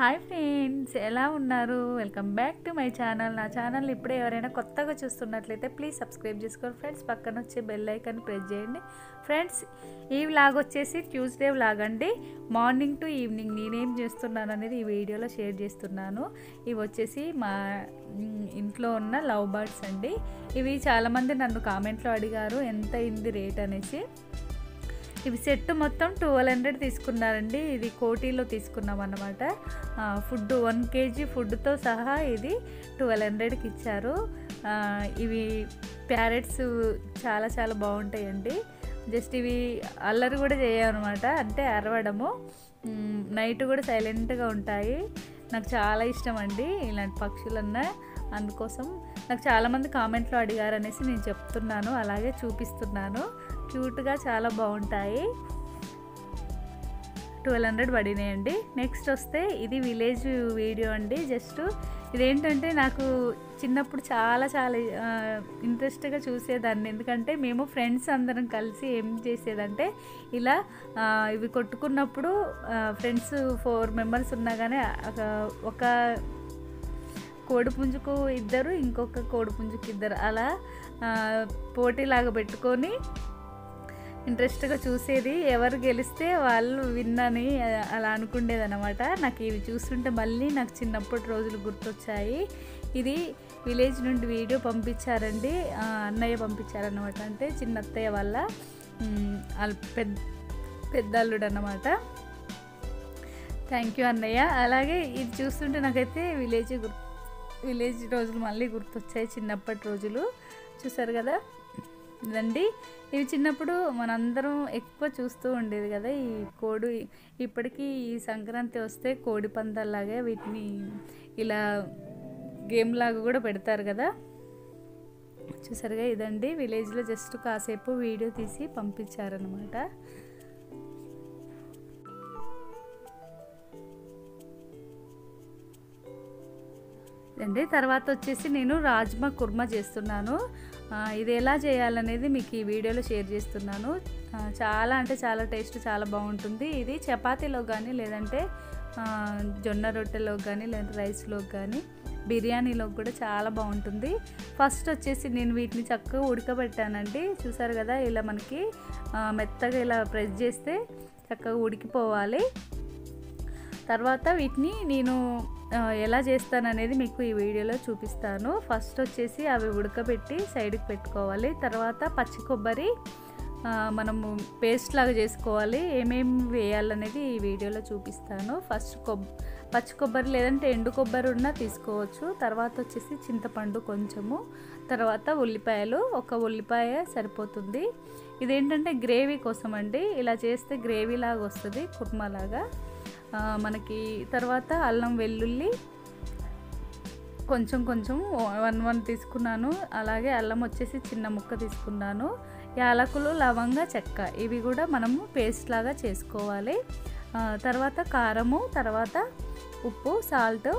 Hi friends ఎలా ఉన్నారు? Welcome back to my channel. నా ఛానల్ ఇప్పుడే ఎవరైనా కొత్తగా చూస్తున్నట్లయితే ప్లీజ్ సబ్స్క్రైబ్ చేసుకోండి ఫ్రెండ్స్. పక్కన వచ్చే బెల్ ఐకాన్ ప్రెస్ చేయండి. ఫ్రెండ్స్ ఈ వ్లాగ్ వచ్చేసి ట్యూస్డే వ్లాగ్ అండి. మార్నింగ్ టు ఈవినింగ్ నేనేం చేస్తున్నాను అనేది ఈ వీడియోలో షేర్ చేస్తున్నాను. ఇవి వచ్చేసి మా ఇంట్లో ఉన్న లవ్ బర్డ్స్ అండి. ఇవి చాలామంది నన్ను కామెంట్లో అడిగారు ఎంత అయింది రేట్? అనేసి. ఇవి సెట్ మొత్తం ట్వెల్వ్ హండ్రెడ్ తీసుకున్నారండి. ఇది కోటీలో తీసుకున్నాం అన్నమాట ఫుడ్ వన్ కేజీ ఫుడ్తో సహా ఇది ట్వెల్వ్ హండ్రెడ్కి ఇచ్చారు. ఇవి ప్యారెట్స్ చాలా చాలా బాగుంటాయండి. జస్ట్ ఇవి అల్లరి కూడా చేయమన్నమాట. అంటే అరవడము. నైట్ కూడా సైలెంట్గా ఉంటాయి. నాకు చాలా ఇష్టం అండి ఇలాంటి పక్షులన్నా. అందుకోసం నాకు చాలామంది కామెంట్లో అడిగారు అనేసి నేను చెప్తున్నాను. అలాగే చూపిస్తున్నాను. క్యూట్గా చాలా బాగుంటాయి. Twelve hundred పడినాయండి. నెక్స్ట్ వస్తే ఇది విలేజ్ వీడియో అండి. జస్ట్ ఇదేంటంటే నాకు చిన్నప్పుడు చాలా చాలా ఇంట్రెస్ట్గా చూసేదాన్ని. ఎందుకంటే మేము ఫ్రెండ్స్ అందరం కలిసి ఏం చేసేదంటే ఇలా ఇవి కొట్టుకున్నప్పుడు ఫ్రెండ్స్ ఫోర్ మెంబర్స్ ఉన్నా కానీ ఒక కోడిపుంజుకు ఇద్దరు ఇంకొక కోడిపుంజుకు ఇద్దరు అలా పోటీలాగా పెట్టుకొని ఇంట్రెస్ట్గా చూసేది ఎవరు గెలిస్తే వాళ్ళు విన్ అని అలా అనుకుండేది అనమాట నాకు ఇవి చూస్తుంటే మళ్ళీ నాకు చిన్నప్పటి రోజులు గుర్తొచ్చాయి. ఇది విలేజ్ నుండి వీడియో పంపించారండి. అన్నయ్య పంపించారనమాట అంటే చిన్న అత్తయ్య వల్ల వాళ్ళ పెద్ద పెద్దల్లుడు అన్నమాట థ్యాంక్ యూ అన్నయ్య. అలాగే ఇది చూస్తుంటే నాకైతే విలేజ్ గుర్ విలేజ్ రోజులు మళ్ళీ గుర్తొచ్చాయి చిన్నప్పటి రోజులు. చూసారు కదా? ఇదండి ఇవి చిన్నప్పుడు మనందరం ఎక్కువ చూస్తూ ఉండేది కదా ఈ కోడి. ఇప్పటికీ ఈ సంక్రాంతి వస్తే కోడి పందాల్లాగా వీటిని ఇలా గేమ్ లాగా కూడా పెడతారు కదా. చూసారుగా ఇదండి. విలేజ్లో జస్ట్ కాసేపు వీడియో తీసి పంపించారనమాట అండి తర్వాత వచ్చేసి నేను రాజ్మా కుర్మా చేస్తున్నాను. ఇది ఎలా చేయాలనేది మీకు ఈ వీడియోలో షేర్ చేస్తున్నాను. చాలా అంటే చాలా టేస్ట్ చాలా బాగుంటుంది. ఇది చపాతీలో కానీ లేదంటే జొన్న రొట్టెలో కానీ లేదంటే రైస్లో కానీ బిర్యానీలో కూడా చాలా బాగుంటుంది. ఫస్ట్ వచ్చేసి నేను వీటిని చక్కగా ఉడకబెట్టానండి. చూసారు కదా ఇలా మనకి మెత్తగా ఇలా ప్రెస్ చేస్తే చక్కగా ఉడికిపోవాలి. తర్వాత వీటిని నేను ఎలా చేస్తాననేది మీకు ఈ వీడియోలో చూపిస్తాను. ఫస్ట్ వచ్చేసి అవి ఉడకబెట్టి సైడ్కి పెట్టుకోవాలి. తర్వాత పచ్చి కొబ్బరి మనము పేస్ట్ లాగా చేసుకోవాలి. ఏమేమి వేయాలనేది ఈ వీడియోలో చూపిస్తాను. ఫస్ట్ కొబ్ పచ్చి కొబ్బరి లేదంటే ఎండు కొబ్బరి ఉన్నా తీసుకోవచ్చు. తర్వాత వచ్చేసి చింతపండు కొంచెము. తర్వాత ఉల్లిపాయలు. ఒక ఉల్లిపాయ సరిపోతుంది. ఇదేంటంటే గ్రేవీ కోసం అండి ఇలా చేస్తే గ్రేవీ లాగా వస్తుంది కుర్మలాగా. లాగా మనకి తర్వాత అల్లం వెల్లుల్లి కొంచెం కొంచెం వన్ వన్ తీసుకున్నాను. అలాగే అల్లం వచ్చేసి చిన్న ముక్క తీసుకున్నాను. యాలకులు లవంగ చెక్క ఇవి కూడా మనము పేస్ట్ లాగా చేసుకోవాలి. తర్వాత కారము తర్వాత ఉప్పు సాల్ట్.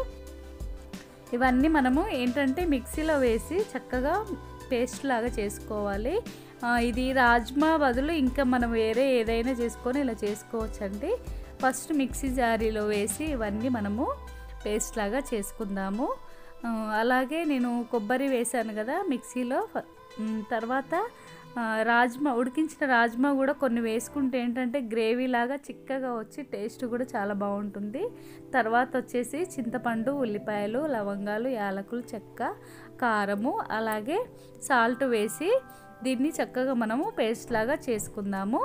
ఇవన్నీ మనము ఏంటంటే మిక్సీలో వేసి చక్కగా పేస్ట్ లాగా చేసుకోవాలి. ఇది రాజ్మా బదులు ఇంకా మనం వేరే ఏదైనా చేసుకొని ఇలా చేసుకోవచ్చండి. ఫస్ట్ మిక్సీ జారీలో వేసి ఇవన్నీ మనము పేస్ట్ లాగా చేసుకుందాము. అలాగే నేను కొబ్బరి వేసాను కదా మిక్సీలో. తర్వాత రాజ్మా ఉడికించిన రాజ్మా కూడా కొన్ని వేసుకుంటే ఏంటంటే గ్రేవీ లాగా చిక్కగా వచ్చి టేస్ట్ కూడా చాలా బాగుంటుంది. తర్వాత వచ్చేసి చింతపండు ఉల్లిపాయలు లవంగాలు యాలకులు చెక్క కారము అలాగే సాల్ట్ వేసి దీన్ని చక్కగా మనము పేస్ట్ లాగా చేసుకుందాము.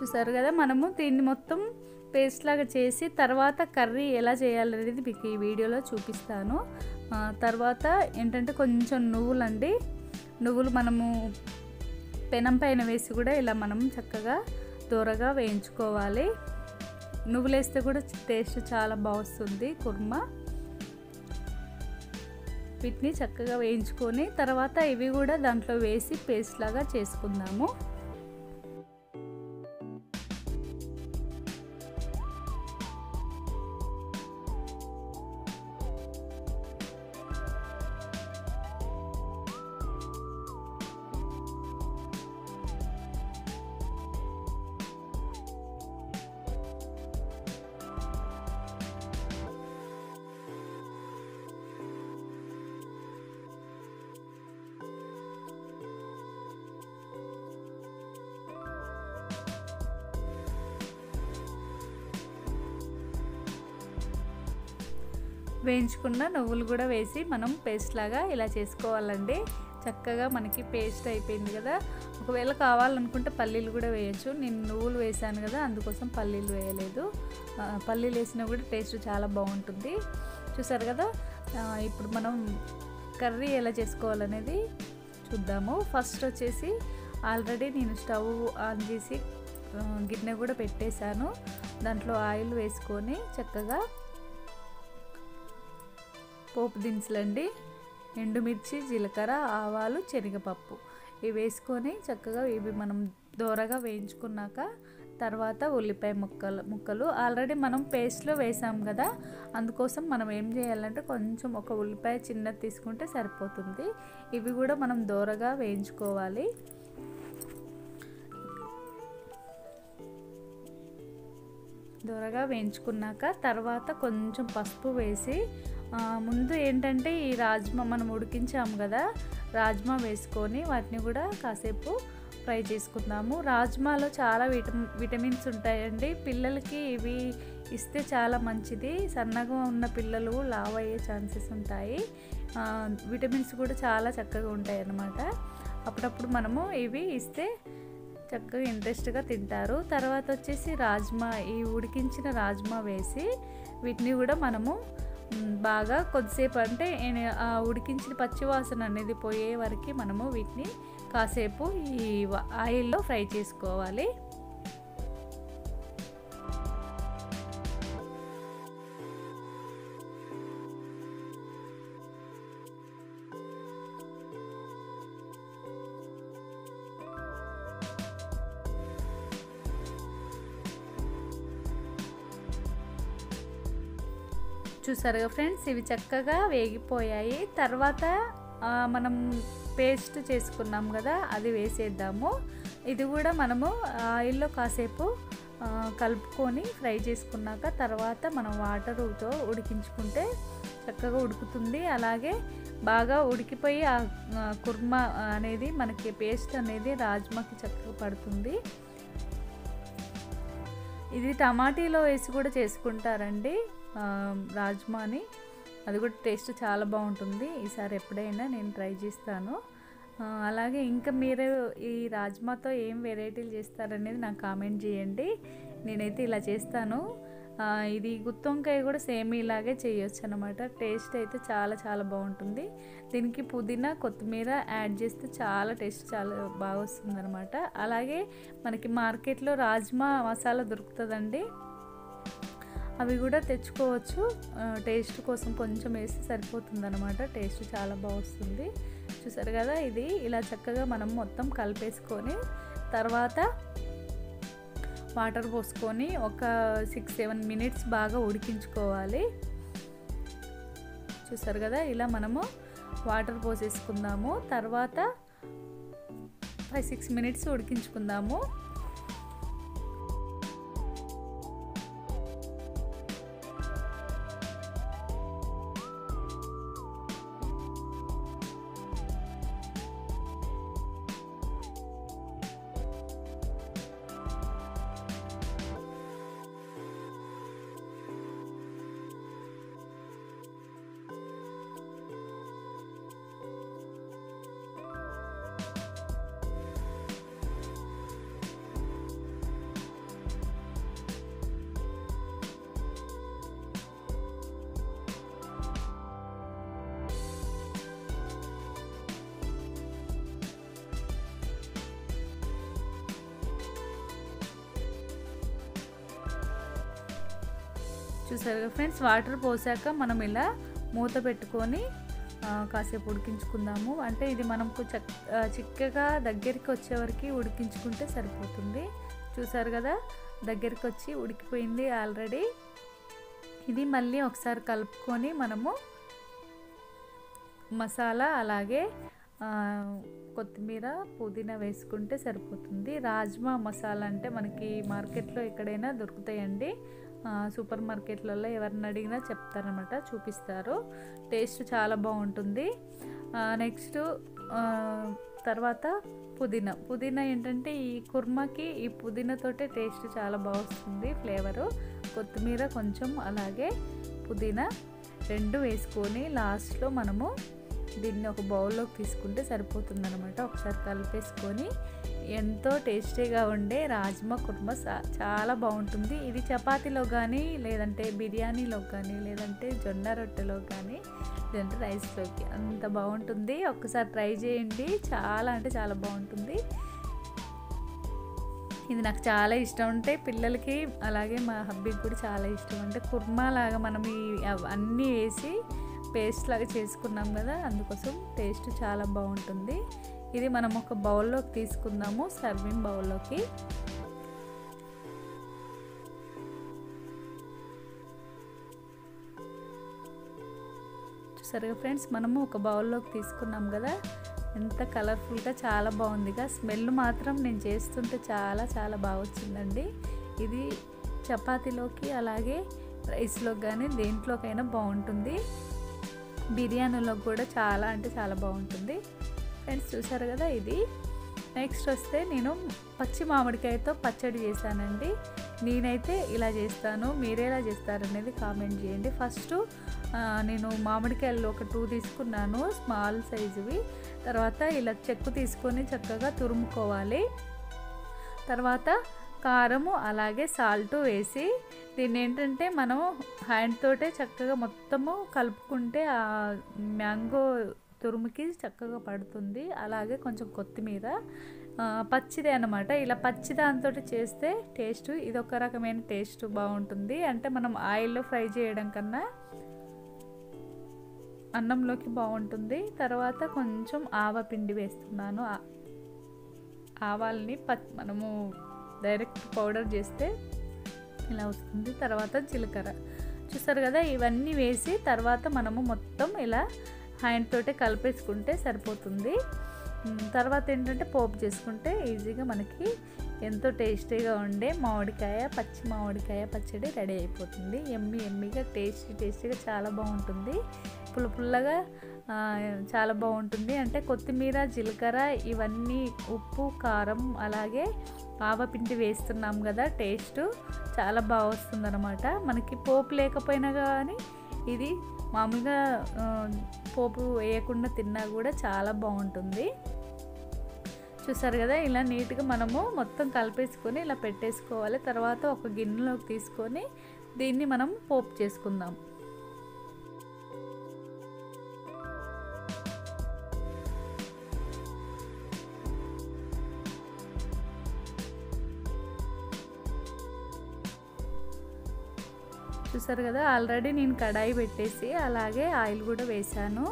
చూసారు కదా మనము దీన్ని మొత్తం పేస్ట్ లాగా చేసి తర్వాత కర్రీ ఎలా చేయాలనేది మీకు ఈ వీడియోలో చూపిస్తాను. తర్వాత ఏంటంటే కొంచెం నువ్వులండి నువ్వులు మనము పెనం పైన వేసి కూడా ఇలా మనం చక్కగా దూరగా వేయించుకోవాలి. నువ్వులు వేస్తే కూడా టేస్ట్ చాలా బాగుంది కుర్మా. వీటిని చక్కగా వేయించుకొని తర్వాత ఇవి కూడా దాంట్లో వేసి పేస్ట్ లాగా చేసుకుందాము. వేయించుకున్న నువ్వులు కూడా వేసి మనం పేస్ట్ లాగా ఇలా చేసుకోవాలండి. చక్కగా మనకి పేస్ట్ అయిపోయింది కదా. ఒకవేళ కావాలనుకుంటే పల్లీలు కూడా వేయచ్చు. నేను నువ్వులు వేసాను కదా అందుకోసం పల్లీలు వేయలేదు. పల్లీలు వేసినా కూడా టేస్ట్ చాలా బాగుంటుంది. చూసారు కదా? ఇప్పుడు మనం కర్రీ ఎలా చేసుకోవాలనేది చూద్దాము. ఫస్ట్ వచ్చేసి ఆల్రెడీ నేను స్టవ్ ఆన్ చేసి గిన్నె కూడా పెట్టేశాను. దాంట్లో ఆయిల్ వేసుకొని చక్కగా పోపు దినుసులండి ఎండుమిర్చి జీలకర్ర ఆవాలు శనగపప్పు. ఇవి వేసుకొని చక్కగా ఇవి మనం దోరగా వేయించుకున్నాక తర్వాత ఉల్లిపాయ ముక్కలు ముక్కలు. ఆల్రెడీ మనం పేస్ట్లో వేసాం కదా అందుకోసం మనం ఏం చేయాలంటే కొంచెం ఒక ఉల్లిపాయ చిన్నది తీసుకుంటే సరిపోతుంది. ఇవి కూడా మనం దోరగా వేయించుకోవాలి. దూరగా వేయించుకున్నాక తర్వాత కొంచెం పసుపు వేసి ముందు ఏంటంటే ఈ రాజ్మా మనం ఉడికించాము కదా రాజ్మా వేసుకొని వాటిని కూడా కాసేపు ఫ్రై చేసుకుందాము. రాజ్మాలో చాలా విటమి విటమిన్స్ ఉంటాయండి. పిల్లలకి ఇవి ఇస్తే చాలా మంచిది. సన్నగా ఉన్న పిల్లలు లావ్ అయ్యే ఛాన్సెస్ ఉంటాయి. విటమిన్స్ కూడా చాలా చక్కగా ఉంటాయి అన్నమాట. అప్పుడప్పుడు మనము ఇవి ఇస్తే చక్కగా ఇంట్రెస్ట్గా తింటారు. తర్వాత వచ్చేసి రాజ్మా ఈ ఉడికించిన రాజ్మా వేసి వీటిని కూడా మనము బాగా కొద్దిసేపు అంటే ఆ ఉడికించిన పచ్చివాసన అనేది పోయే వరకు మనము వీటిని కాసేపు ఈ ఆయిల్లో ఫ్రై చేసుకోవాలి. చూసారుగా ఫ్రెండ్స్ ఇవి చక్కగా వేగిపోయాయి. తర్వాత మనం పేస్ట్ చేసుకున్నాం కదా అది వేసేద్దాము. ఇది కూడా మనము ఆయిల్లో కాసేపు కలుపుకొని ఫ్రై చేసుకున్నాక తర్వాత మనం వాటర్తో ఉడికించుకుంటే చక్కగా ఉడుకుతుంది. అలాగే బాగా ఉడికిపోయి ఆ కుర్మా అనేది మనకి పేస్ట్ అనేది రాజ్మాకి చక్కగా పడుతుంది. ఇది టమాటీలో వేసి కూడా చేసుకుంటారండి. రాజ్మాని. అది కూడా టేస్ట్ చాలా బాగుంటుంది. ఈసారి ఎప్పుడైనా నేను ట్రై చేస్తాను. అలాగే ఇంకా మీరు ఈ రాజ్మాతో ఏం వెరైటీలు చేస్తారనేది నాకు కామెంట్ చేయండి. నేనైతే ఇలా చేస్తాను. ఇది గుత్తొంకాయ కూడా సేమ్ ఇలాగే చేయొచ్చు అనమాట టేస్ట్ అయితే చాలా చాలా బాగుంటుంది. దీనికి పుదీనా కొత్తిమీర యాడ్ చేస్తే చాలా టేస్ట్ చాలా బాగా వస్తుంది అనమాట అలాగే మనకి మార్కెట్లో రాజ్మా మసాలా దొరుకుతుందండి. అవి కూడా తెచ్చుకోవచ్చు. టేస్ట్ కోసం కొంచెం వేసి సరిపోతుంది అనమాట టేస్ట్ చాలా బాగుస్తుంది చూసారు కదా ఇది? ఇలా చక్కగా మనం మొత్తం కలిపేసుకొని తర్వాత వాటర్ పోసుకొని ఒక సిక్స్ సెవెన్ మినిట్స్ బాగా ఉడికించుకోవాలి. చూసారు కదా? ఇలా మనము వాటర్ పోసేసుకుందాము. తర్వాత ఫైవ్ సిక్స్ మినిట్స్ ఉడికించుకుందాము. చూసారు కదా ఫ్రెండ్స్ వాటర్ పోసాక మనం ఇలా మూత పెట్టుకొని కాసేపు ఉడికించుకుందాము. అంటే ఇది మనకు చిక్కగా దగ్గరికి వచ్చేవరకు ఉడికించుకుంటే సరిపోతుంది. చూసారు కదా దగ్గరికి వచ్చి ఉడికిపోయింది ఆల్రెడీ. ఇది మళ్ళీ ఒకసారి కలుపుకొని మనము మసాలా అలాగే కొత్తిమీర పుదీనా వేసుకుంటే సరిపోతుంది. రాజ్మా మసాలా అంటే మనకి మార్కెట్లో ఎక్కడైనా దొరుకుతాయండి. సూపర్ మార్కెట్లలో ఎవరిని అడిగినా చెప్తారనమాట చూపిస్తారు. టేస్ట్ చాలా బాగుంటుంది. నెక్స్ట్ తర్వాత పుదీనా. పుదీనా ఏంటంటే ఈ కుర్మాకి ఈ పుదీనాతోటే టేస్ట్ చాలా బాగుంటుంది ఫ్లేవరు. కొత్తిమీర కొంచెం అలాగే పుదీనా రెండు వేసుకొని లాస్ట్లో మనము దీన్ని ఒక బౌల్లోకి తీసుకుంటే సరిపోతుందనమాట ఒకసారి కలిపేసుకొని ఎంతో టేస్టీగా ఉండే రాజ్మా కుర్మా చాలా బాగుంటుంది. ఇది చపాతీలో కానీ లేదంటే బిర్యానీలో కానీ లేదంటే జొన్న రొట్టెలో కానీ లేదంటే రైస్లోకి అంత బాగుంటుంది. ఒక్కసారి ట్రై చేయండి. చాలా అంటే చాలా బాగుంటుంది. ఇది నాకు చాలా ఇష్టం. ఉంటే పిల్లలకి అలాగే మా హబ్బీకి కూడా చాలా ఇష్టం. అంటే కుర్మా లాగా మనం ఈ అన్నీ వేసి పేస్ట్ లాగా చేసుకున్నాం కదా అందుకోసం టేస్ట్ చాలా బాగుంటుంది. ఇది మనం ఒక బౌల్లోకి తీసుకుందాము సర్వింగ్ బౌల్లోకి. చూసారుగా ఫ్రెండ్స్ మనము ఒక బౌల్లోకి తీసుకున్నాం కదా? ఎంత కలర్ఫుల్గా చాలా బాగుందిగా. స్మెల్ మాత్రం నేను చేస్తుంటే చాలా చాలా బాగా వచ్చిందండి. ఇది చపాతీలోకి అలాగే రైస్లోకి కానీ దేంట్లోకైనా బాగుంటుంది. బిర్యానీలో కూడా చాలా అంటే చాలా బాగుంటుంది. ఫ్రెండ్స్ చూసారు కదా ఇది? నెక్స్ట్ వస్తే నేను పచ్చి మామిడికాయతో పచ్చడి చేశానండి. నేనైతే ఇలా చేస్తాను మీరేలా చేస్తారనేది కామెంట్ చేయండి. ఫస్ట్ నేను మామిడికాయలు ఒక టూ తీసుకున్నాను స్మాల్ సైజువి తర్వాత ఇలా చెక్కు తీసుకొని చక్కగా తురుముకోవాలి. తర్వాత కారము అలాగే సాల్ట్ వేసి దీన్ని ఏంటంటే మనం హ్యాండ్ తోటే చక్కగా మొత్తము కలుపుకుంటే ఆ మ్యాంగో తురుముకి చక్కగా పడుతుంది. అలాగే కొంచెం కొత్తిమీర పచ్చిదే అనమాట ఇలా పచ్చి దాంతో చేస్తే టేస్ట్ ఇది ఒక రకమైన టేస్ట్ బాగుంటుంది. అంటే మనం ఆయిల్లో ఫ్రై చేయడం కన్నా అన్నంలోకి బాగుంటుంది. తర్వాత కొంచెం ఆవపిండి వేస్తున్నాను. ఆవాల్ని ప మనము డైరెక్ట్ పౌడర్ చేస్తే ఇలా వస్తుంది తర్వాత జీలకర్ర. చూస్తారు కదా? ఇవన్నీ వేసి తర్వాత మనము మొత్తం ఇలా హ్యాండ్ తోటే కలిపేసుకుంటే సరిపోతుంది. తర్వాత ఏంటంటే పోపు చేసుకుంటే ఈజీగా మనకి ఎంతో టేస్టీగా ఉండే మామిడికాయ పచ్చి మామిడికాయ పచ్చడి రెడీ అయిపోతుంది. ఎమ్మి ఎమ్మిగా టేస్టీ టేస్టీగా చాలా బాగుంటుంది. పుల్ల పుల్లగా చాలా బాగుంటుంది. అంటే కొత్తిమీర జీలకర్ర ఇవన్నీ ఉప్పు కారం అలాగే ఆవపిండి వేస్తున్నాం కదా టేస్ట్ చాలా బాగా వస్తుంది అనమాట మనకి పోపు లేకపోయినా కానీ ఇది మామూలుగా పోపు వేయకుండా తిన్నా కూడా చాలా బాగుంటుంది. చూసారు కదా ఇలా నీట్గా మనము మొత్తం కలిపేసుకొని ఇలా పెట్టేసుకోవాలి. తర్వాత ఒక గిన్నెలోకి తీసుకొని దీన్ని మనం పోపు చేసుకుందాం. చూస్తారు కదా ఆల్రెడీ నేను కడాయి పెట్టేసి అలాగే ఆయిల్ కూడా వేసాను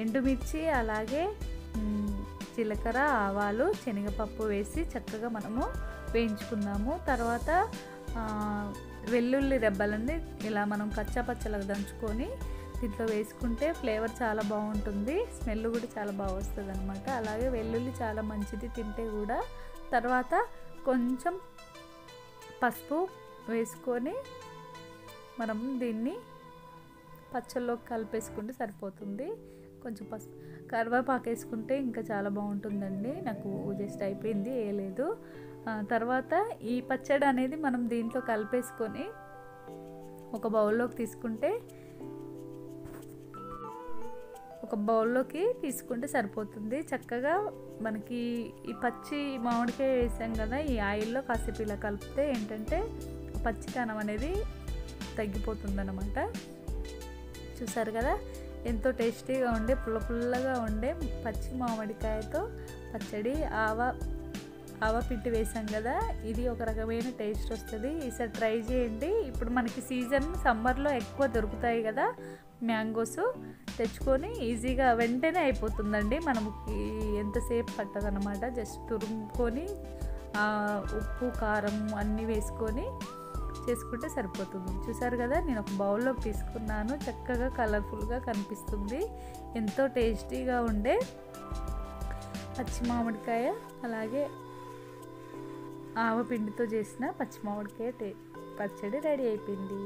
ఎండుమిర్చి అలాగే జీలకర్ర ఆవాలు శనగపప్పు వేసి చక్కగా మనము వేయించుకుందాము. తర్వాత వెల్లుల్లి రెబ్బలని ఇలా మనం కచ్చాపచ్చలకు దంచుకొని దీంట్లో వేసుకుంటే ఫ్లేవర్ చాలా బాగుంటుంది. స్మెల్ కూడా చాలా బాగా వస్తుంది అనమాట అలాగే వెల్లుల్లి చాలా మంచిది తింటే కూడా. తర్వాత కొంచెం పసుపు వేసుకొని మనం దీన్ని పచ్చల్లోకి కలిపేసుకుంటే సరిపోతుంది. కొంచెం పసుపు కరివేపాకు వేసుకుంటే ఇంకా చాలా బాగుంటుందండి. నాకు జస్ట్ అయిపోయింది వేయలేదు. తర్వాత ఈ పచ్చడి అనేది మనం దీంట్లో కలిపేసుకొని ఒక బౌల్లోకి తీసుకుంటే ఒక బౌల్లోకి తీసుకుంటే సరిపోతుంది. చక్కగా మనకి ఈ పచ్చి మామిడికాయ వేసాం కదా ఈ ఆయిల్లో కాసేపు ఇలా కలిపితే ఏంటంటే పచ్చితనం అనేది తగ్గిపోతుందన్నమాట. చూసారు కదా? ఎంతో టేస్టీగా ఉండే పుల్ల పుల్లగా ఉండే పచ్చి మామిడికాయతో పచ్చడి ఆవ ఆవ పిండి వేసాం కదా? ఇది ఒక రకమైన టేస్ట్ వస్తుంది. ఈసారి ట్రై చేయండి. ఇప్పుడు మనకి సీజన్ సమ్మర్లో ఎక్కువ దొరుకుతాయి కదా మ్యాంగోస్. తెచ్చుకొని ఈజీగా వెంటనే అయిపోతుందండి. మనకి ఎంతసేపు పట్టదనమాట జస్ట్ తురుముకొని ఉప్పు కారం అన్నీ వేసుకొని చేసుకుంటే సరిపోతుంది. చూసారు కదా నేను ఒక బౌల్లో తీసుకున్నాను. చక్కగా కలర్ఫుల్గా కనిపిస్తుంది. ఎంతో టేస్టీగా ఉండే పచ్చి మామిడికాయ అలాగే ఆవపిండితో చేసిన పచ్చి మామిడికాయ టే పచ్చడి రెడీ అయిపోయింది.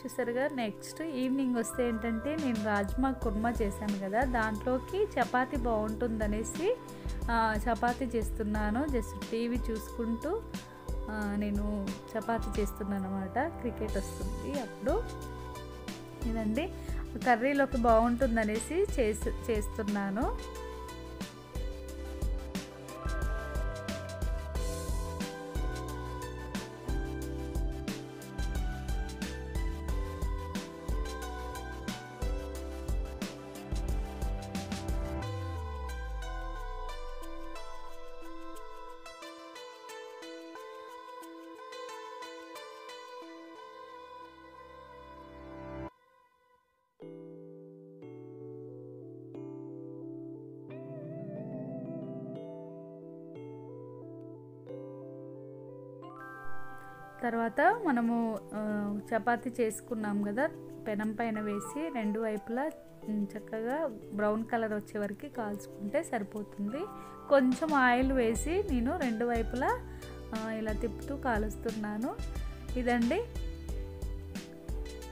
చూసారుగా నెక్స్ట్ ఈవినింగ్ వస్తే ఏంటంటే నేను రాజ్మా కుర్మా చేశాను కదా దాంట్లోకి చపాతీ బాగుంటుందనేసి చపాతీ చేస్తున్నాను. జస్ట్ టీవీ చూసుకుంటూ నేను చపాతీ చేస్తున్నాను అనమాట క్రికెట్ వస్తుంది అప్పుడు. ఇదండి. కర్రీలోకి బాగుంటుందనేసి చేసి చేస్తున్నాను. తర్వాత మనము చపాతీ చేసుకున్నాం కదా పెనం పైన వేసి రెండు వైపులా చక్కగా బ్రౌన్ కలర్ వచ్చే వరకు కాల్చుకుంటే సరిపోతుంది. కొంచెం ఆయిల్ వేసి నేను రెండు వైపులా ఇలా తిప్పుతూ కాలుస్తున్నాను. ఇదండి.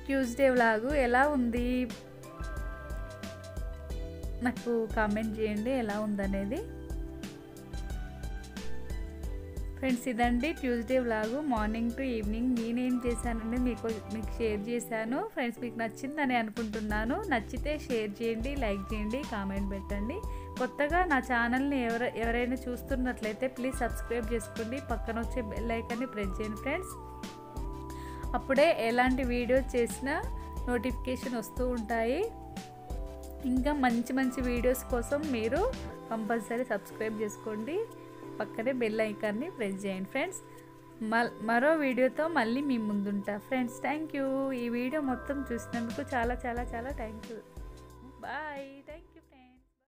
ట్యూస్డే వ్లాగు ఎలా ఉంది? నాకు కామెంట్ చేయండి ఎలా ఉందనేది. ఫ్రెండ్స్ ఇదండి Tuesday vlog. Morning to evening నేనేం చేశానండి మీకు మీకు షేర్ చేశాను. ఫ్రెండ్స్ మీకు నచ్చిందని అనుకుంటున్నాను. నచ్చితే షేర్ చేయండి లైక్ చేయండి కామెంట్ పెట్టండి. కొత్తగా నా ఛానల్ని ఎవర ఎవరైనా చూస్తున్నట్లయితే ప్లీజ్ సబ్స్క్రైబ్ చేసుకోండి. పక్కన వచ్చే బెల్ ఐకాన్ని ప్రెస్ చేయండి ఫ్రెండ్స్. అప్పుడే ఎలాంటి వీడియోస్ చేసినా నోటిఫికేషన్ వస్తూ ఉంటాయి. ఇంకా మంచి మంచి వీడియోస్ కోసం మీరు కంపల్సరీ సబ్స్క్రైబ్ చేసుకోండి. పక్కనే బెల్ ఐకాన్ని ప్రెస్ చేయండి ఫ్రెండ్స్ మరో వీడియోతో మళ్ళీ మీ ముందుంటా. ఫ్రెండ్స్ థ్యాంక్ యూ ఈ వీడియో మొత్తం చూసినందుకు చాలా చాలా చాలా థ్యాంక్ యూ బాయ్